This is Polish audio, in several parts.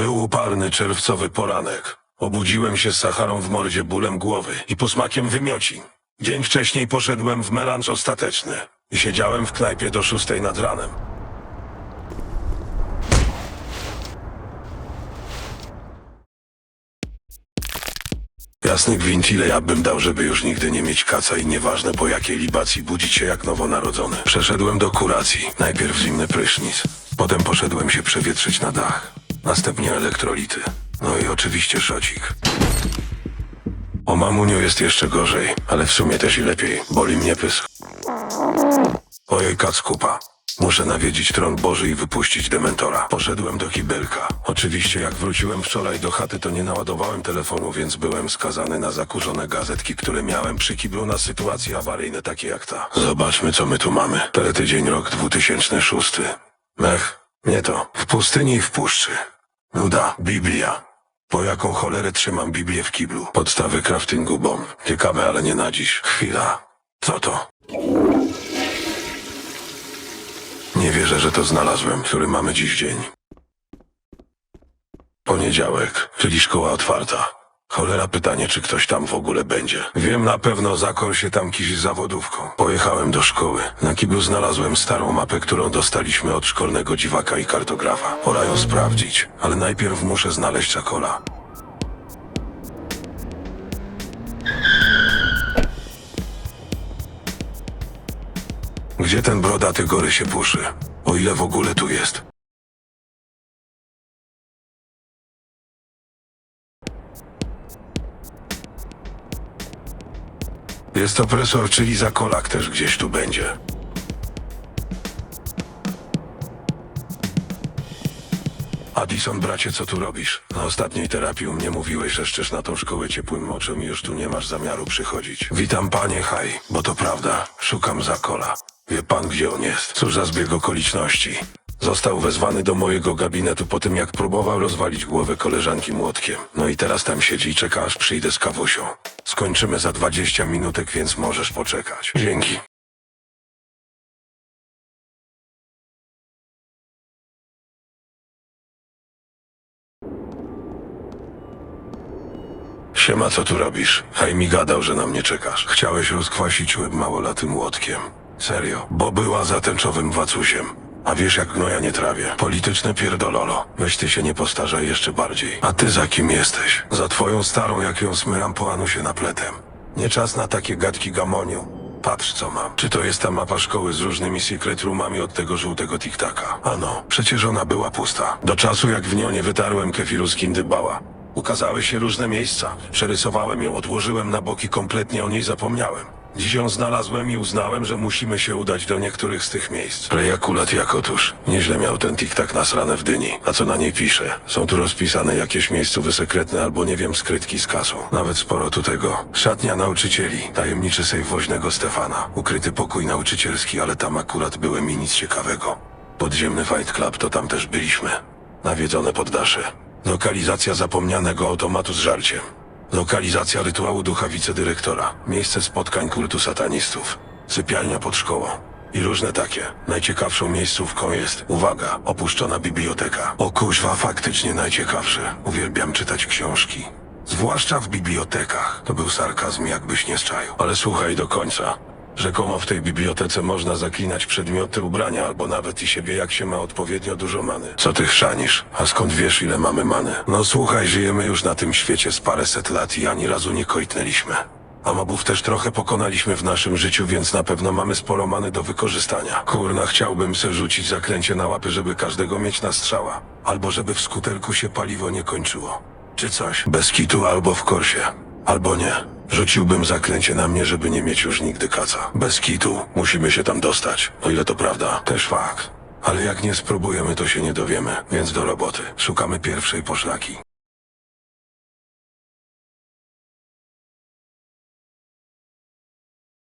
Był upalny czerwcowy poranek. Obudziłem się z Sacharą w mordzie bólem głowy i posmakiem wymioci. Dzień wcześniej poszedłem w melanż ostateczny i siedziałem w knajpie do szóstej nad ranem. Jasny gwint, ile ja bym dał, żeby już nigdy nie mieć kaca i nieważne po jakiej libacji budzić się jak nowonarodzony. Przeszedłem do kuracji. Najpierw zimny prysznic. Potem poszedłem się przewietrzyć na dach. Następnie elektrolity. No i oczywiście szocik. O mamuniu jest jeszcze gorzej, ale w sumie też i lepiej. Boli mnie pysk. Ojej, kackupa. Muszę nawiedzić tron Boży i wypuścić dementora. Poszedłem do kibelka. Oczywiście jak wróciłem wczoraj do chaty, to nie naładowałem telefonu, więc byłem skazany na zakurzone gazetki, które miałem przy kiblu na sytuacje awaryjne takie jak ta. Zobaczmy, co my tu mamy. Teletydzień rok 2006. Mech, nie to. W pustyni i w puszczy. Nuda, Biblia. Po jaką cholerę trzymam Biblię w kiblu? Podstawy craftingu bomb. Ciekawe, ale nie na dziś. Chwila. Co to? Nie wierzę, że to znalazłem, który mamy dziś dzień. Poniedziałek, czyli szkoła otwarta. Cholera pytanie, czy ktoś tam w ogóle będzie. Wiem na pewno, Zakor się tam kisi zawodówką. Pojechałem do szkoły. Na kiblu znalazłem starą mapę, którą dostaliśmy od szkolnego dziwaka i kartografa. Pora ją sprawdzić, ale najpierw muszę znaleźć Zakola. Gdzie ten brodaty gory się puszy? O ile w ogóle tu jest? Jest opresor, czyli zakolak też gdzieś tu będzie. Addison, bracie, co tu robisz? Na ostatniej terapii u mnie mówiłeś, że szczesz na tą szkołę ciepłym moczem i już tu nie masz zamiaru przychodzić. Witam, panie Haj, bo to prawda. Szukam Zakola. Wie pan, gdzie on jest? Cóż za zbieg okoliczności. Został wezwany do mojego gabinetu po tym, jak próbował rozwalić głowę koleżanki młotkiem. No i teraz tam siedzi i czeka, aż przyjdę z kawusią. Skończymy za 20 minutek, więc możesz poczekać. Dzięki. Siema, co tu robisz? Haj mi gadał, że na mnie czekasz. Chciałeś rozkwasić łeb małolatym młotkiem. Serio, bo była za tęczowym wacusiem. A wiesz jak gnoja nie trawię. Polityczne pierdololo. Weź ty się nie postarzaj jeszcze bardziej. A ty za kim jesteś? Za twoją starą, jak ją smyram po anusie napletem. Nie czas na takie gadki gamoniu. Patrz co mam. Czy to jest ta mapa szkoły z różnymi secret roomami od tego żółtego tiktaka? Ano, przecież ona była pusta. Do czasu jak w nią nie wytarłem kefiru z kindybała. Ukazały się różne miejsca. Przerysowałem ją, odłożyłem na boki, kompletnie o niej zapomniałem. Dziś ją znalazłem i uznałem, że musimy się udać do niektórych z tych miejsc. Prejakulat jak otóż. Nieźle miał ten tiktak nasrane w dyni. A co na niej pisze? Są tu rozpisane jakieś miejscowe sekretne albo nie wiem, skrytki z kasą. Nawet sporo tu tego. Szatnia nauczycieli. Tajemniczy sejf woźnego Stefana. Ukryty pokój nauczycielski, ale tam akurat byłem i nic ciekawego. Podziemny Fight Club to tam też byliśmy. Nawiedzone poddasze. Lokalizacja zapomnianego automatu z żarciem. Lokalizacja rytuału ducha wicedyrektora. Miejsce spotkań kultu satanistów. Sypialnia pod szkołą. I różne takie. Najciekawszą miejscówką jest, uwaga, opuszczona biblioteka. O kuźwa, faktycznie najciekawsze. Uwielbiam czytać książki. Zwłaszcza w bibliotekach. To był sarkazm, jakbyś nie szczaił. Ale słuchaj do końca. Rzekomo w tej bibliotece można zaklinać przedmioty, ubrania albo nawet i siebie, jak się ma odpowiednio dużo many. Co ty chrzanisz? A skąd wiesz, ile mamy many? No słuchaj, żyjemy już na tym świecie z paręset lat i ani razu nie kojtnęliśmy. A mobów też trochę pokonaliśmy w naszym życiu, więc na pewno mamy sporo many do wykorzystania. Kurna, chciałbym se rzucić zaklęcie na łapy, żeby każdego mieć na strzała. Albo żeby w skuterku się paliwo nie kończyło. Czy coś. Bez kitu albo w korsie. Albo nie. Rzuciłbym zaklęcie na mnie, żeby nie mieć już nigdy kaca. Bez kitu. Musimy się tam dostać. O ile to prawda. Też fakt. Ale jak nie spróbujemy, to się nie dowiemy. Więc do roboty. Szukamy pierwszej poszlaki.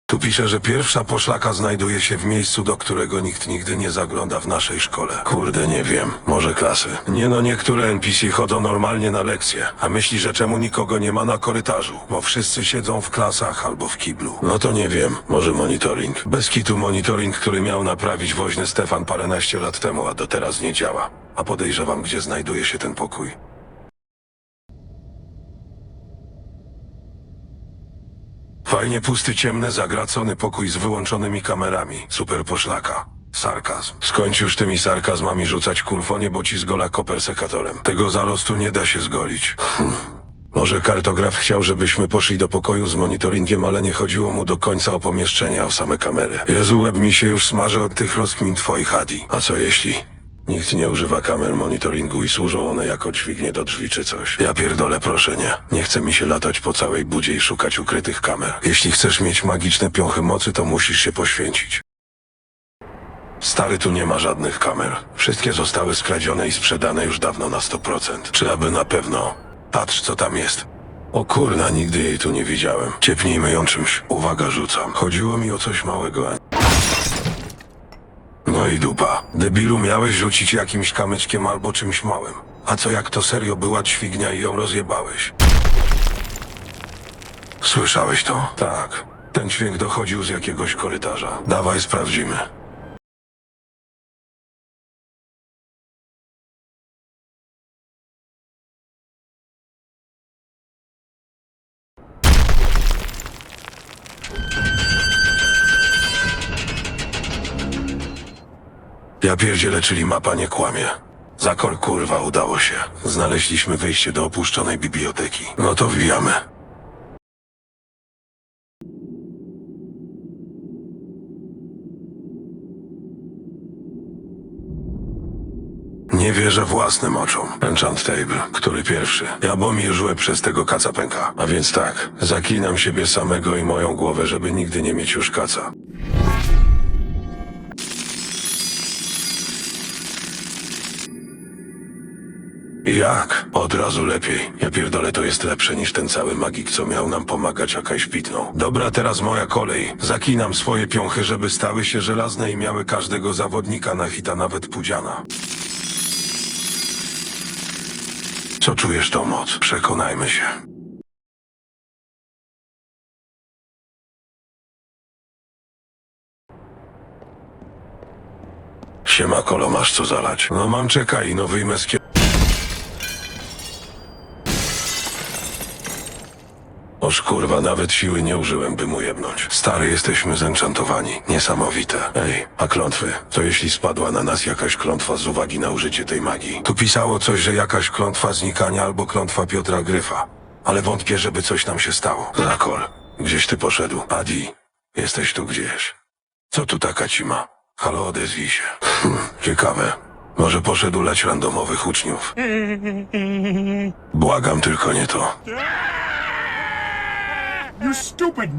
Tu pisze, że pierwsza poszlaka znajduje się w miejscu, do którego nikt nigdy nie zagląda w naszej szkole. Kurde, nie wiem. Może klasy. Nie no, niektóre NPC chodzą normalnie na lekcje, a myśli, że czemu nikogo nie ma na korytarzu, bo wszyscy siedzą w klasach albo w kiblu. No to nie wiem. Może monitoring. Bez kitu monitoring, który miał naprawić woźny Stefan paręnaście lat temu, a do teraz nie działa. A podejrzewam, gdzie znajduje się ten pokój. Fajnie pusty, ciemny, zagracony pokój z wyłączonymi kamerami. Super poszlaka. Sarkazm. Skończ już tymi sarkazmami rzucać kulfonie, bo ci zgola koper sekatorem. Tego zarostu nie da się zgolić. Hm. Może kartograf chciał, żebyśmy poszli do pokoju z monitoringiem, ale nie chodziło mu do końca o pomieszczenie, a o same kamery. Jezu, łeb mi się już smaży od tych rozkmin twoich Adi. A co jeśli... Nikt nie używa kamer monitoringu i służą one jako dźwignie do drzwi czy coś. Ja pierdolę, proszę nie. Nie chce mi się latać po całej budzie i szukać ukrytych kamer. Jeśli chcesz mieć magiczne piąchy mocy, to musisz się poświęcić. Stary, tu nie ma żadnych kamer. Wszystkie zostały skradzione i sprzedane już dawno na 100%. Czy aby na pewno? Patrz, co tam jest. O kurna, nigdy jej tu nie widziałem. Ciepnijmy ją czymś. Uwaga, rzucam. Chodziło mi o coś małego. No i dupa. Debilu, miałeś rzucić jakimś kamyczkiem albo czymś małym. A co jak to serio była dźwignia i ją rozjebałeś? Słyszałeś to? Tak. Ten dźwięk dochodził z jakiegoś korytarza. Dawaj, sprawdzimy. Ja pierdzielę, czyli mapa nie kłamie. Zakor kurwa udało się. Znaleźliśmy wyjście do opuszczonej biblioteki. No to wbijamy. Nie wierzę własnym oczom. Enchant Table. Który pierwszy? Ja Bomir żyłem przez tego kaca pęka. A więc tak, zaklinam siebie samego i moją głowę, żeby nigdy nie mieć już kaca. Jak? Od razu lepiej. Ja pierdolę, to jest lepsze niż ten cały magik, co miał nam pomagać, a Kaj. Dobra, teraz moja kolej. Zakinam swoje piąchy, żeby stały się żelazne i miały każdego zawodnika na hita, nawet Pudziana. Co czujesz tą moc? Przekonajmy się. Siema, kolo, masz co zalać? No mam, czekaj, no wyjmę z kie- Oż kurwa, nawet siły nie użyłem, by mu jebnąć. Stary, jesteśmy zenchantowani. Niesamowite. Ej, a klątwy? Co jeśli spadła na nas jakaś klątwa z uwagi na użycie tej magii? Tu pisało coś, że jakaś klątwa znikania albo klątwa Piotra Gryfa. Ale wątpię, żeby coś nam się stało. Zakol, gdzieś ty poszedł. Adi, jesteś tu gdzieś. Co tu taka cima? Halo, odezwij się. Hmm, ciekawe. Może poszedł leć randomowych uczniów. Błagam tylko nie to. You stupid